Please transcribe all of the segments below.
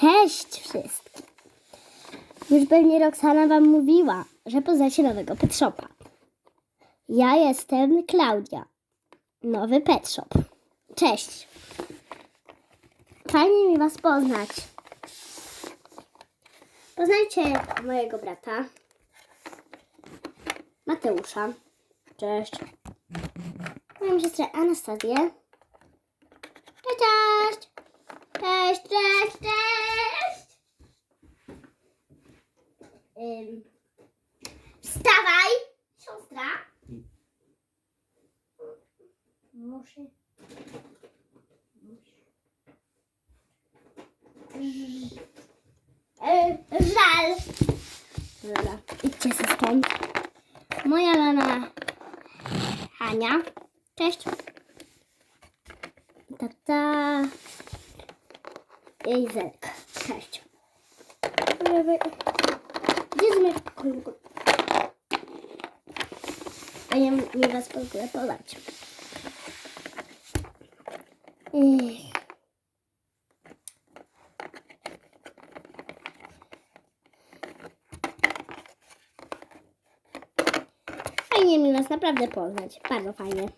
Cześć wszystkim! Już pewnie Roxana Wam mówiła, że poznacie nowego pet shopa. Ja jestem Klaudia. Nowy pet shop. Cześć! Fajnie mi Was poznać. Poznajcie mojego brata Mateusza. Cześć. Moją siostrę Anastazję. Cześć, cześć! Cześć, cześć, cześć! Ym, wstawaj, siostra. Muszę. Żal. Dobra, idźcie się stąd. Moja mama Hania. Cześć. Tata. I Zelek. Cześć. Gdzie jest mój kolego? A ja mi was poznać. Ech. Fajnie mi was naprawdę poznać. Bardzo fajnie.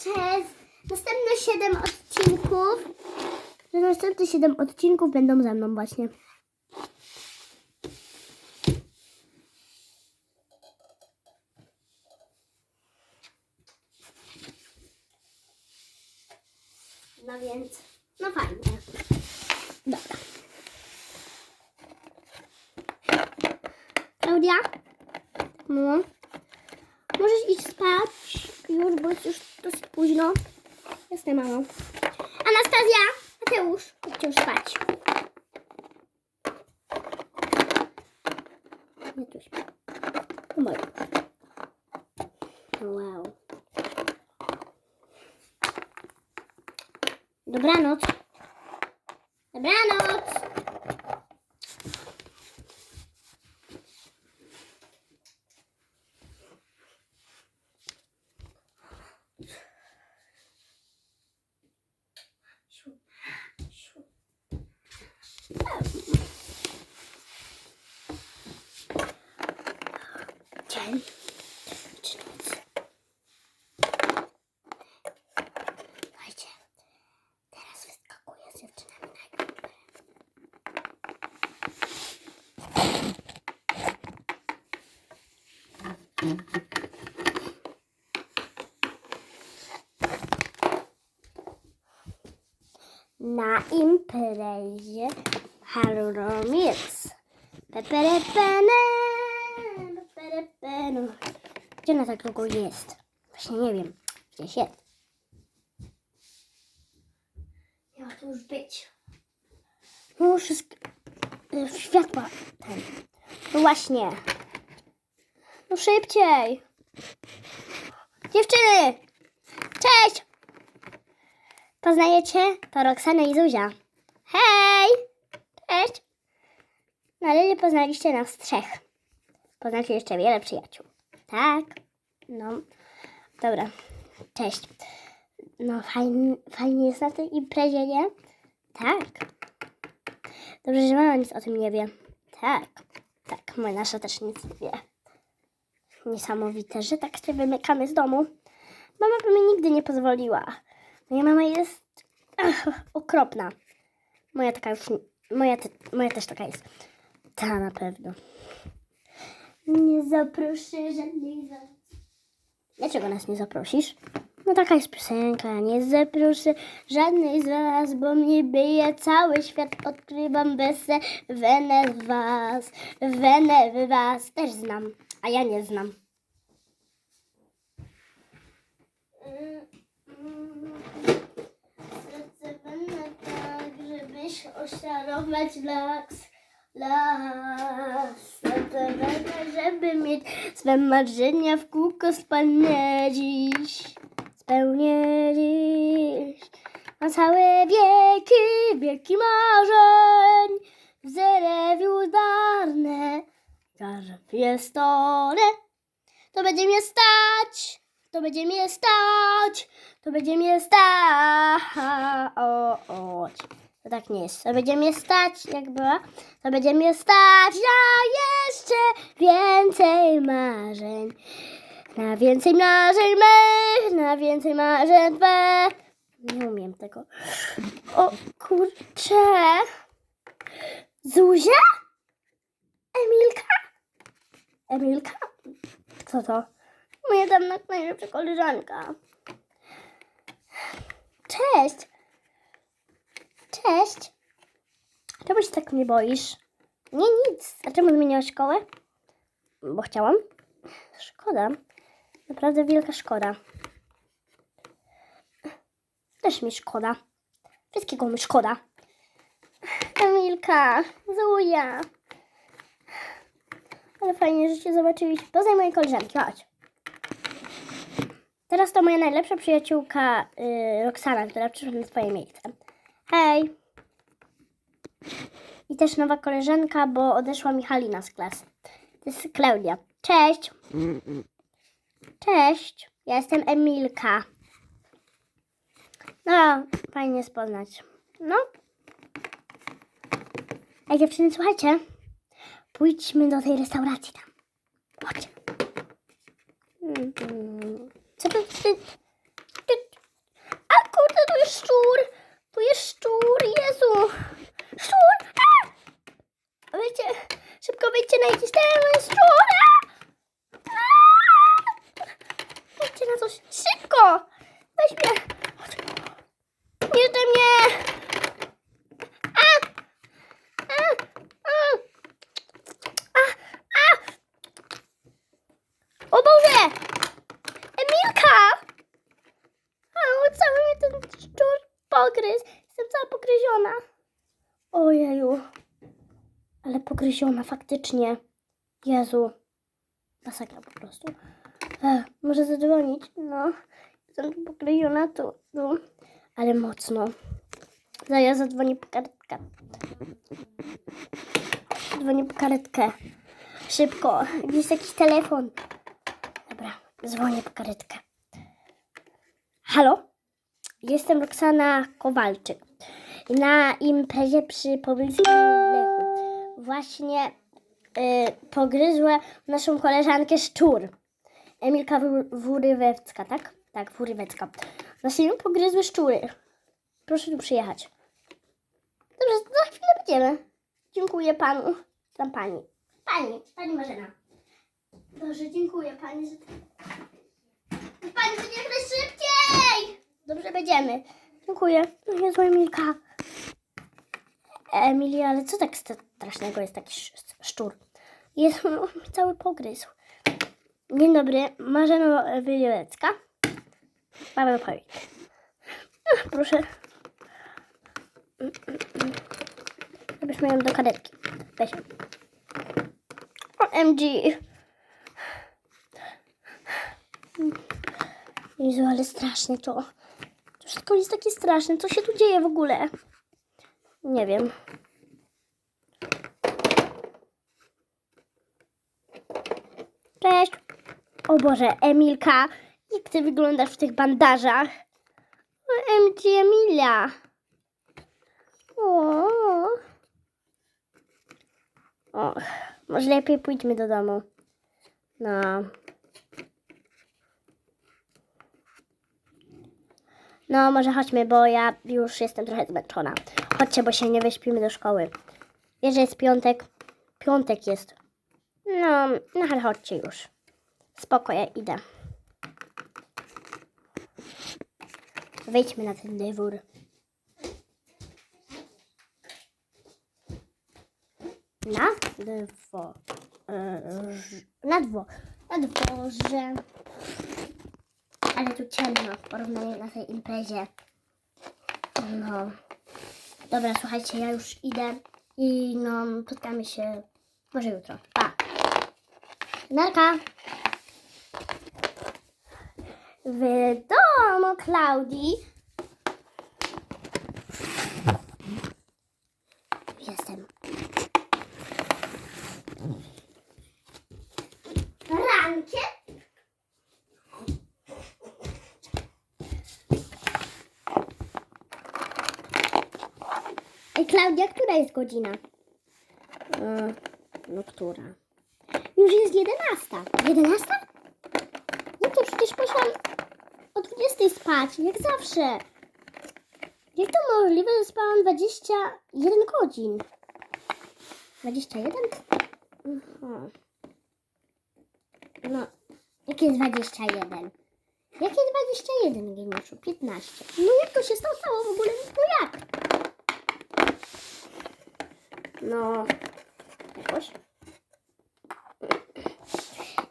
Przez następne 7 odcinków, następne 7 odcinków będą ze mną właśnie. No więc, no fajnie. Dobra. Klaudia? Mamo? Możesz iść spać już, bo już dosyć późno. Jasne, mamo. Anastazja, Mateusz, idźcie już spać. Nie tu śpię. To moje. Wow. Dobranoc. Dobranoc. Na imprezie Haruromirs. Peperepene, peperepene. Gdzie ona tak długo jest? Właśnie nie wiem. Gdzieś jest. Miała tu już być. Muszę sk- y, światła ten. No właśnie. No szybciej. Dziewczyny! Cześć! Poznajecie? To Roxana i Zuzia. Hej! Cześć! No ale nie poznaliście nas trzech. Poznacie jeszcze wiele przyjaciół. Tak? No. Dobra. Cześć. No fajnie, fajnie jest na tej imprezie, nie? Tak. Dobrze, że mama nic o tym nie wie. Tak. Tak, moja nasza też nic nie wie. Niesamowite, że tak się wymykamy z domu. Mama by mi nigdy nie pozwoliła. Moja mama jest ach, okropna. Moja taka już, moja, te, moja też taka jest. Ta na pewno. Nie zaproszę żadnych. Dlaczego nas nie zaprosisz? No taka jest piosenka. Nie zaproszę żadnej z was, bo mnie bije cały świat. Odkrywam besę, wenę was. Wenę was też znam, a ja nie znam. Serce będę tak, żebyś oświarować las. Las. Będę, żeby mieć swe marzenia w kółko spełnię dziś. Spełnię dziś. Na całe wieki, wieki marzeń. W zerewiu darne. Garwie stole. to będzie mnie stać, to będzie mnie stać, to będzie mnie stać. To tak nie jest. To będzie mnie stać, jak była. To będzie mnie stać na jeszcze więcej marzeń. Na więcej marzeń mych, na więcej marzeń twe. Nie umiem tego. O kurcze. Zuzia? Emilka? Emilka? Kto to? Moja dawna najlepsza koleżanka. Cześć. Cześć. Czemu się tak mnie boisz? Nie, nic. A czemu zmieniłaś szkołę? Bo chciałam. Szkoda. Naprawdę wielka szkoda. Też mi szkoda. Wszystkiego mi szkoda. Emilka, Zuja. Ale fajnie, że cię zobaczyliśmy. Poznaj mojej koleżanki, chodź. Teraz to moja najlepsza przyjaciółka y, Roxana, która przyszła na twoje miejsce. Hej. I też nowa koleżanka, bo odeszła mi Halina z klasy. To jest Klaudia. Cześć. Cześć. Ja jestem Emilka. No, fajnie poznać. No. Ej, dziewczyny, słuchajcie. Pójdźmy do tej restauracji tam. Chodźcie. Mhm. Co to ty, ty? A kurde, tu jest szczur. Tu jest szczur, Jezu. Szczur. A! Wyjdźcie, szczur. A! A! Wyjdźcie na coś, szybko. Weź mnie. Nie daj mnie. A! A! A! O Boże! Emilka! A, ten szczur. Jestem cała pogryziona. Ojeju. Ale pogryziona faktycznie. Jezu. Masakra po prostu. Ech, może zadzwonić? No. Jestem pogryziona tu. Ale mocno. Zaraz zadzwonię po karetkę. Dzwonię po karetkę. Szybko. Jest jakiś telefon. Dobra, dzwonię po karetkę. Halo? Jestem Roxana Kowalczyk. Na imprezie przy pobliskim. Właśnie y, pogryzła naszą koleżankę szczur. Emilka Wur- Wurywecka, tak? Tak, Wurywecka. Właśnie ją pogryzły szczury. Proszę tu przyjechać. Dobrze, za chwilę będziemy. Dziękuję panu. Tam pani. Pani, pani Marzena. Dobrze, dziękuję pani. Pani, to jak najszybciej! Dobrze, będziemy. Dziękuję. No Jezu, Emilka. Emilia, ale co tak strasznego jest taki sz- szczur? Mi cały pogryzł. Dzień dobry, Marzena Wylewecka. Paweł Pawik. Proszę. Żebyśmy ją do karetki. Weź. OMG. Jezu, ale straszne to. To wszystko jest takie straszne. Co się tu dzieje w ogóle? Nie wiem. Cześć. O Boże, Emilka. Jak ty wyglądasz w tych bandażach? O, MG Emilia. O. Och, może lepiej pójdźmy do domu. No. No, może chodźmy, bo ja już jestem trochę zmęczona. Chodźcie, bo się nie wyśpimy do szkoły. Wiesz, że jest piątek? Piątek jest. No, no ale chodźcie już. Spoko, ja idę. Wejdźmy na ten dywór. Na dwo. e, Na dwo. Na dworze. Ale tu ciemno w porównaniu na tej imprezie. No. Dobra, słuchajcie, ja już idę i no, spotkamy się może jutro. Pa! Narka! W domu Klaudii jestem. Rankiem Ej, Klaudia, która jest godzina? E, no, która? Już jest jedenasta. Jedenasta? No to przecież poszłam o 20 spać, jak zawsze. Jak to możliwe, że spałam 21 godzin? 21? Aha. No, jakie jest 21? Jakie 21, geniuszu? 15. No jak to się stało w ogóle? No jak? No, jakoś.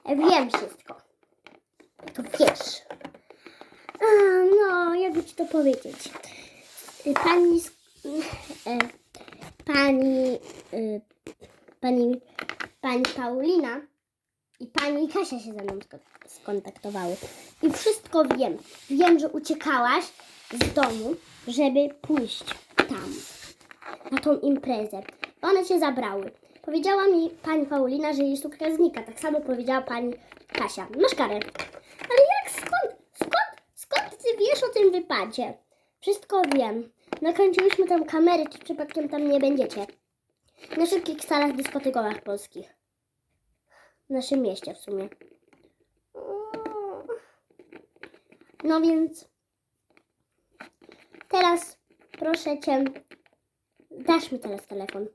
Wiem wszystko. To wiesz. A, no, jakby ci to powiedzieć. Pani, e, pani, y, pani, pani Paulina i pani Kasia się ze mną sko- skontaktowały. I wszystko wiem. Wiem, że uciekałaś z domu, żeby pójść tam, na tą imprezę. One cię zabrały. Powiedziała mi pani Paulina, że jej suka znika. Tak samo powiedziała pani Kasia. Masz karę. Ale jak, skąd, skąd, skąd ty wiesz o tym wypadzie? Wszystko wiem. Nakręciliśmy tam kamery, czy przypadkiem tam nie będziecie. Na wszystkich salach dyskotekowych polskich. W naszym mieście w sumie. No więc teraz proszę cię, dasz mi teraz telefon.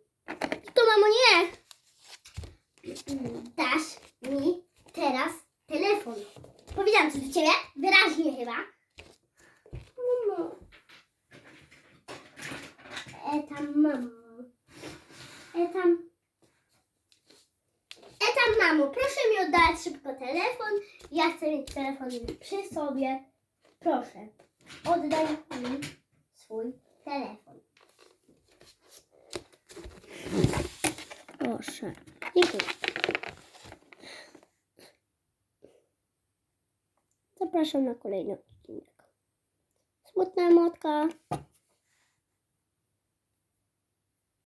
To mamo nie! Dasz mi teraz telefon. Powiedziałam coś do ciebie? Wyraźnie chyba. Mamo. E tam mamo. E tam. E tam mamo, proszę mi oddać szybko telefon. Ja chcę mieć telefon przy sobie. Proszę, oddaj mi swój telefon. Proszę. Dziękuję. Zapraszam na kolejny odcinek. Smutna motka.